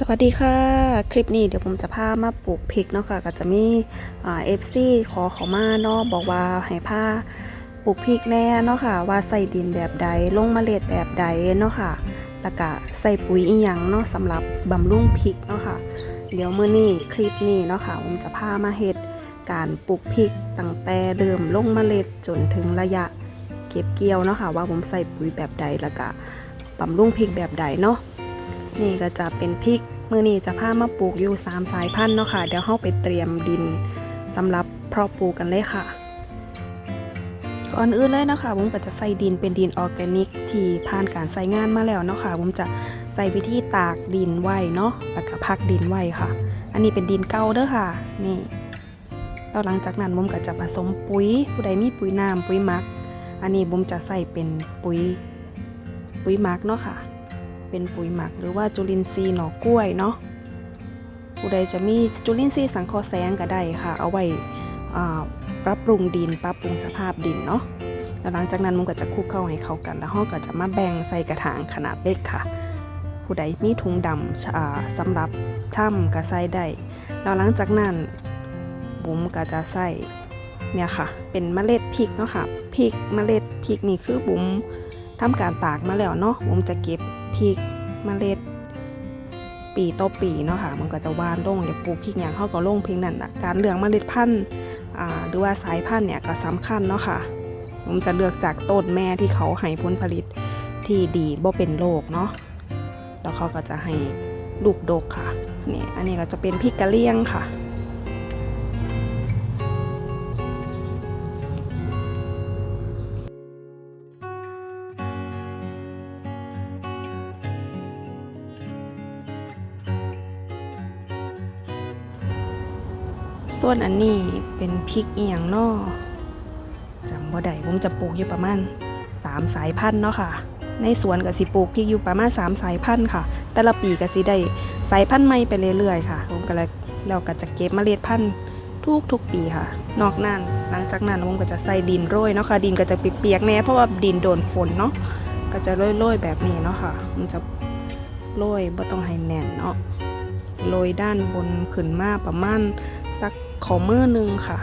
สวัสดีค่ะ คลิปนี้เดี๋ยวผมจะพามาปลูกพริกเนาะค่ะก็จะมีเอฟซีขอเขามาเนาะบอกว่าให้พาปลูกพริกแน่เนาะค่ะ ว่าใส่ดินแบบใดลงเมล็ดแบบใดเนาะค่ะ แล้วก็ใส่ปุ๋ยอีหยังเนาะสำหรับบำรุงพริกเนาะค่ะ เดี๋ยวเมื้อนี้คลิปนี้เนาะค่ะผมจะพามาเฮ็ดการปลูกพริกตั้งแต่เริ่มลงเมล็ดจนถึงระยะเก็บเกี่ยวเนาะค่ะว่าผมใส่ปุ๋ยแบบใดแล้วก็บำรุงพริกแบบใดเนาะ นี่ก็จะเป็นพริกมือนี้จะพามาปลูกอยู่3สายพันธุ์เนาะค่ะ เดี๋ยวเข้าไปเตรียมดินสำหรับเพาะปลูกกันเลยค่ะ ก่อนอื่นเลยเนาะคะผมก็จะใส่ดินเป็นดินออร์แกนิก ที่ผ่านการใส่งานมาแล้วเนาะค่ะผมจะใส่วิธีตากดินไว้เนาะแล้วก็พักดินไว้ค่ะ อันนี้เป็นดินเก่าเด้อค่ะ นี่แล้วหลังจากนั้นผมก็จะผสมปุ๋ยผู้ใดมีปุ๋ยน้ำปุ๋ยมัก อันนี้ผมจะใส่เป็นปุ๋ยปุ๋ยมักเนาะค่ะ เป็นปุ๋ยหมักหรือว่าจุลินทรีย์หน่อกล้วยเนาะผู้ใดจะมีจุลินทรีย์สังเคราะห์แสงก็ได้ค่ะ เอาไว้ปรับปรุงดิน ปรับปรุงสภาพดินเนาะแล้วหลังจากนั้นมันก็จะคลุกเข้าให้เข้ากัน แล้วเราก็จะมาแบ่งใส่กระถางขนาดเล็กค่ะ ผู้ใดมีถุงดำสำหรับช่ำก็ใส่ได้แล้วหลังจากนั้นบุ๋มก็จะใส่เนี่ยค่ะ เป็นเมล็ดพริกเนาะค่ะพริกเมล็ดพริกนี่คือบุ๋มทำการตากมาแล้วเนาะบุ๋มจะเก็บ พริกเมล็ด ปีต่อปีเนาะค่ะ มันก็จะวานลงเดี๋ยวปลูกพริกอย่างเขาก็ลงพริกนั่นนะการเลือกมเมล็ดพันธุ์หรือว่าสายพันธุ์เนี่ยก็สำคัญเนาะค่ะ ผมจะเลือกจากต้นแม่ที่เขาให้ผลผลิตที่ดีบ่เป็นโรคเนาะแล้วเขาก็จะให้ลูกดกค่ะนี่อันนี้ก็จะเป็นพริกกะเหรี่ยงค่ะ ส่วนอันนี้เป็นพริกเอียงนาะจำบ่ได้ผมจะปลูกอยู่ประมาณ3สายพันธุ์เนาะค่ะ ในสวนก็สิปลูกพริกอยู่ประมาณ3สายพันธุ์ค่ะ แต่ละปีก็สิได้สายพันธุ์ใหม่ไปเรื่อยๆค่ะ ผมก็เลยแล้วก็จะเก็บเมล็ดพันธุ์ทุกทุกๆปีค่ะ นอกนั้นหลังจากนั้นผมก็จะใส่ดินโรยเนาะค่ะ ดินก็จะเปียกๆแน่เพราะว่าดินโดนฝนเนาะ ก็จะโรยๆแบบนี้เนาะค่ะ มันจะโรยบ่ต้องให้แน่นเนาะ โรยด้านบนขึ้นมาประมาณ ขอมือหนึ่งค่ะ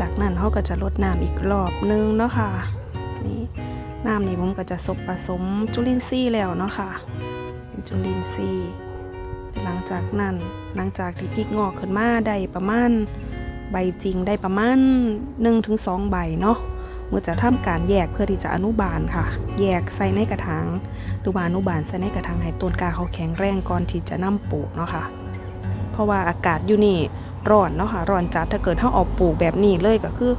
จากนั้นเขาก็จะลดน้ำอีกรอบนึงเนาะค่ะนี่น้ำนี่ผมก็จะสบผสมจุลินทรีย์แล้วเนาะค่ะเป็นจุลินทรีย์ หลังจากนั้นหลังจากที่พริกงอกขึ้นมาได้ประมาณใบจริงได้ประมาณ1-2ใบเนาะเมื่อจะทำการแยกเพื่อที่จะอนุบาลค่ะ แยกใส่ในกระถางหรือว่าอนุบาลใส่ในกระถางให้ต้นกาเขาแข็งแรงก่อนที่จะนำปลูกเนาะค่ะ เพราะว่าอากาศอยู่นี่ร้อนเนาะค่ะร้อนจัดถ้าเกิดถ้าออกปลูกแบบนี้เลยก็คือ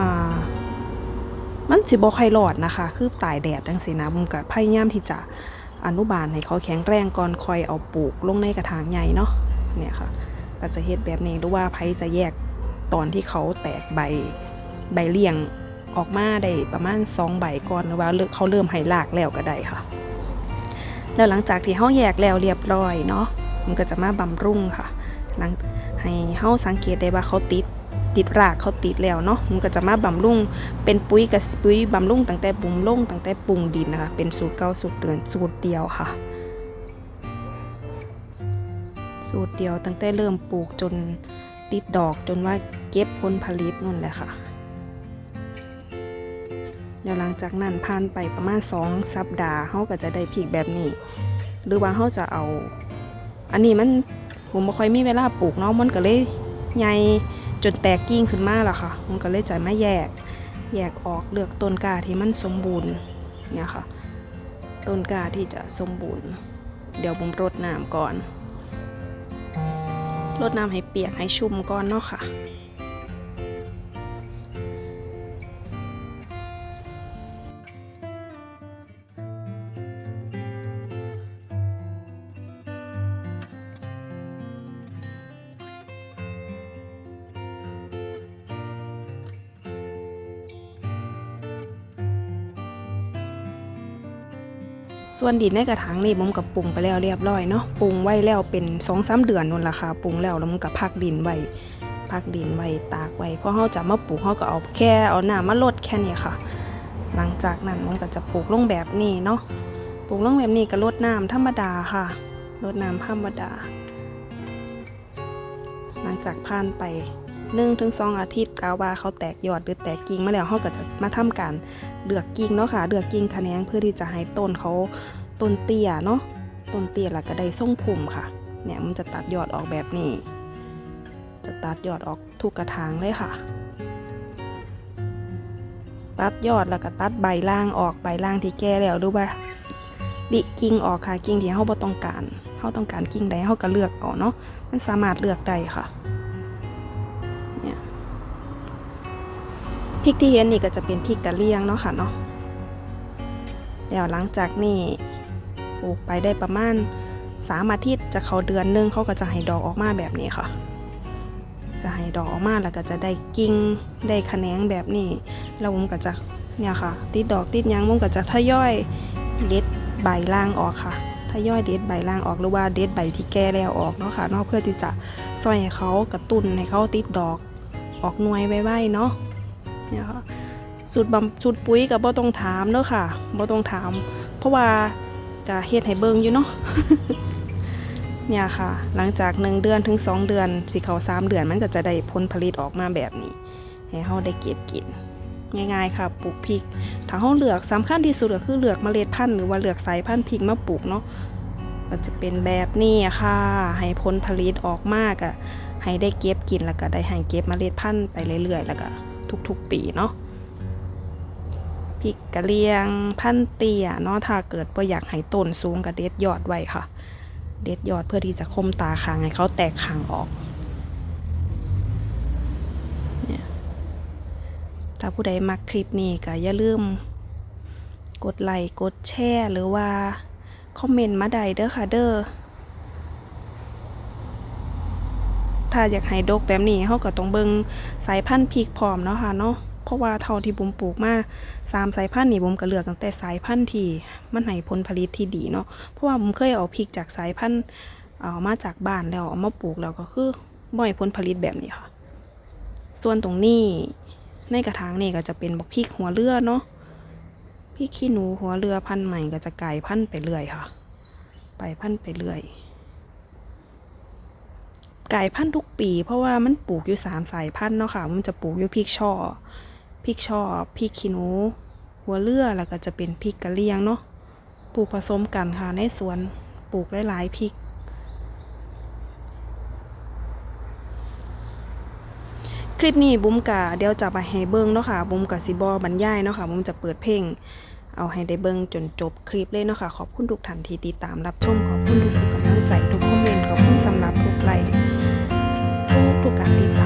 อ่ามันสิบ่ค่อยรอดนะคะ คือตายแดดจังซี่นะผมก็พยายามที่จะ อนุบาลให้เขาแข็งแรงก่อนคอยเอาปลูกลงในกระถางใหญ่เนาะเนี่ยค่ะก็จะเฮ็ดแบบนี้หรือว่าไผจะแยกตอนที่เขาแตกใบใบเลี่ยงออกมาได้ประมาณ2ใบก่อนหรือว่าเขาเริ่มให้รากแล้วก็ได้ค่ะ แล้วหลังจากที่เฮาแยกแล้วเรียบร้อยเนาะมันก็จะมาบำรุงค่ะหลังให้เฮาสังเกตได้ว่าเขาติด ติดรากเขาติดแล้วเนาะมันก็จะมาบำรุงเป็นปุ๋ยกับปุ๋ยบำรุงตั้งแต่บุ่มลงตั้งแต่ปรุงดินนะคะ เป็นสูตรเก่าสูตรเดินสูตรเดียวค่ะ สูตรเดียวตั้งแต่เริ่มปลูกจนติดดอกจนว่าเก็บผลผลิตนั่นแหละค่ะแล้วหลังจากนั้นผ่านไปประมาณสองสัปดาห์เขาก็จะได้พริกแบบนี้ หรือว่าเขาจะเอา อันนี้มันผมไม่ค่อยมีเวลาปลูกเนาะมันก็เลยใหญ่ จนแตกกิ่งขึ้นมาแล้วค่ะ มันก็เลยจะมาแยก แยกออกเลือกต้นกาที่มันสมบูรณ์เนี่ยค่ะ ต้นกาที่จะสมบูรณ์ เดี๋ยวผมรดน้ำก่อน รดน้ำให้เปียกให้ชุ่มก่อนเนาะค่ะ ส่วนดินในกระถางนี่ผมกับปรุงไปแล้วเรียบร้อยเนาะปรุงไว้แล้วเป็นสองสามเดือนนู่นละค่ะปรุงแล้วแล้วมันกับพักดินไว้พักดินไว้ตากไว้เพราะเขาจะมาปลูกเขาก็เอาแค่เอาหน้ำมาลดแค่นี้ค่ะ หลังจากนั้นมันก็จะปลูกลงแบบนี้เนาะปลูกลงแบบนี้ก็ลดน้ำธรรมดาค่ะลดน้ำธรรมดา หลังจากผ่านไป หนึ่งถึงสองอาทิตย์กาว่าเขาแตกยอดหรือแตกกิ่งมาแล้วเขาก็จะมาทำการเลือกกิ่งเนาะค่ะเลือกกิ่งคะแนนเพื่อที่จะให้ต้นเขาต้นเตี้ยเนาะต้นเตี้ยแล้วก็ได้ส่งพุ่มค่ะ เนี่ยมันจะตัดยอดออกแบบนี้ จะตัดยอดออกทุกกระถางเลยค่ะ ตัดยอดแล้วก็ตัดใบล่างออกใบล่างที่แก่แล้วดูว่าดิกิ่งออกค่ะกิ่งที่เขาบ่ต้องการเขาต้องการกิ่งใดเขาก็เลือกเอาเนาะมันสามารถเลือกได้ค่ะ พริกที่เห็นนี่ก็จะเป็นพริกกะเลียงเนาะค่ะเนาะแล้วหลังจากนี้ปลูกไปได้ประมาณสามอาทิตย์จะเขาเดือนนึงเขาก็จะให้ดอกออกมาแบบนี้ค่ะ จะให้ดอกออกมาแล้วก็จะได้กิ่งได้แขนงแบบนี้แล้วผมก็จะเนี่ยค่ะ ติดดอกติดยังผมก็จะทยอยเด็ดใบล่างออกค่ะทยอยเด็ดใบล่างออกหรือว่าเด็ดใบที่แก่แล้วออกเนาะค่ะนาะเพื่อที่จะซอยให้เขากระตุ้นให้เขาติดดอกออกหน่วยไว้ๆเนาะ เนี่ยค่ะสูตรบำสูตรปุ๋ยกับบ่ต้องถามเนาะค่ะบ่ต้องถาม เพราะว่าก็เฮ็ดให้เบิ่งอยู่เนาะเนี่ยค่ะ หลังจาก 1 เดือนถึง 2 เดือนสิเขา3เดือนมันก็จะได้ผลผลิตออกมาแบบนี้ ให้เฮาได้เก็บกิน ง่ายๆค่ะปลูกพริก ถ้าเฮาเลือกสำคัญที่สุดก็คือเลือกเมล็ดพันธุ์หรือว่าเลือกสายพันธุ์พริกมาปลูกเนาะมันจะเป็นแบบนี้ค่ะ ให้ผลผลิตออกมากอะให้ได้เก็บกินแล้วก็ได้ให้เก็บเมล็ดพันธุ์ไปเรื่อยๆ แล้วก็ ทุกๆปีเนาะพริกกะเหรียงพันเตี้ยเนาะถ้าเกิดบ่อยากให้ต้นสูงก็เด็ดยอดไว้ค่ะ เด็ดยอดเพื่อที่จะคมตาคางให้เขาแตกคางออกเนี่ยถ้าผู้ใดมักคลิปนี้ก็อย่าลืม กดไลค์กดแชร์หรือว่า คอมเมนต์มาได้เด้อค่ะเด้อ ถ้าอยากให้ดกแบบนี้เขาก็ต้องเบิงสายพันธุ์พริกพร้อมเนาะค่ะเนาะเพราะว่าเท่าที่บุมปลูกมาสามสายพันธุ์นี่บุมก็เลือกตั้งแต่สายพันธุ์ที่มันให้ผลผลิตที่ดีเนาะเพราะว่าบุมเคยเอาพริกจากสายพันธุ์เอามาจากบ้านแล้วเอามาปลูกแล้วก็คือบ่อยผลผลิตแบบนี้ค่ะ ส่วนตรงนี้ในกระถางนี่ก็จะเป็นบักพริกหัวเรือเนาะพริกขี้หนูหัวเรือพันธุ์ใหม่ก็จะกลายพันธุ์ไปเรื่อยค่ะ ไปพันธุ์ไปเรื่อย ไกลายพันธุ์ทุกปี เพราะว่ามันปลูกอยู่สามสายพันธุ์เนาะค่ะ มันจะปลูกอยู่พริกช่อพริกช่อพริกขี้หนู หัวเรือแล้วก็จะเป็นพริกกะเหรี่ยงเนาะปลูกผสมกันค่ะในสวนปลูกหลายๆพริก คลิปนี้บุ้มกะเดี๋ยวจะไปให้เบิ้งเนาะค่ะบุ้มกะสิบอบรรยายเนาะค่ะบุ้มจะเปิดเพลงเอาให้ได้เบิ้งจนจบคลิปเลยเนาะค่ะขอบคุณทุกท่านที่ติดตามรับชม ขอบคุณทุกๆกำลังใจทุกคอมเมนต์ขอบคุณสำหรับทุกไลค์ ทุกๆการติดตาม